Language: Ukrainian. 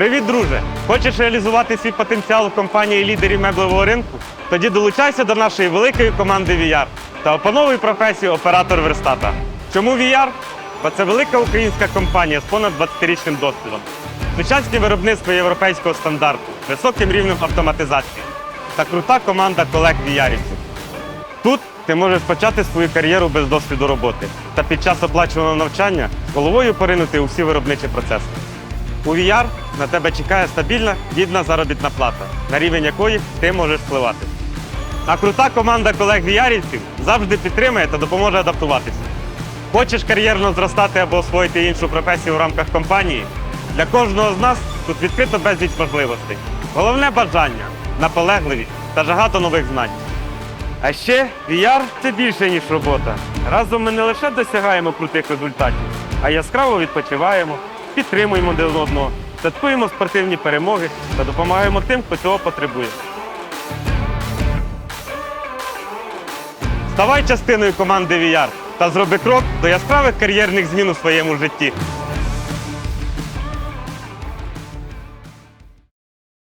Привіт, друже! Хочеш реалізувати свій потенціал в компанії лідерів меблевого ринку? Тоді долучайся до нашої великої команди VR та опановуй професію оператор верстата. Чому VR? Бо це велика українська компанія з понад 20-річним досвідом. Сучасне виробництво європейського стандарту, високим рівнем автоматизації та крута команда колег VR-івців. Тут ти можеш почати свою кар'єру без досвіду роботи та під час оплачуваного навчання головою поринути у всі виробничі процеси. У VR на тебе чекає стабільна, гідна заробітна плата, на рівень якої ти можеш впливати. А крута команда колег VR-івців завжди підтримує та допоможе адаптуватися. Хочеш кар'єрно зростати або освоїти іншу професію в рамках компанії? Для кожного з нас тут відкрито безліч можливостей. Головне бажання, наполегливість та жага до нових знань. А ще VR – це більше, ніж робота. Разом ми не лише досягаємо крутих результатів, а яскраво відпочиваємо, підтримуємо один одного, святкуємо спортивні перемоги та допомагаємо тим, хто цього потребує. Ставай частиною команди VR та зроби крок до яскравих кар'єрних змін у своєму житті.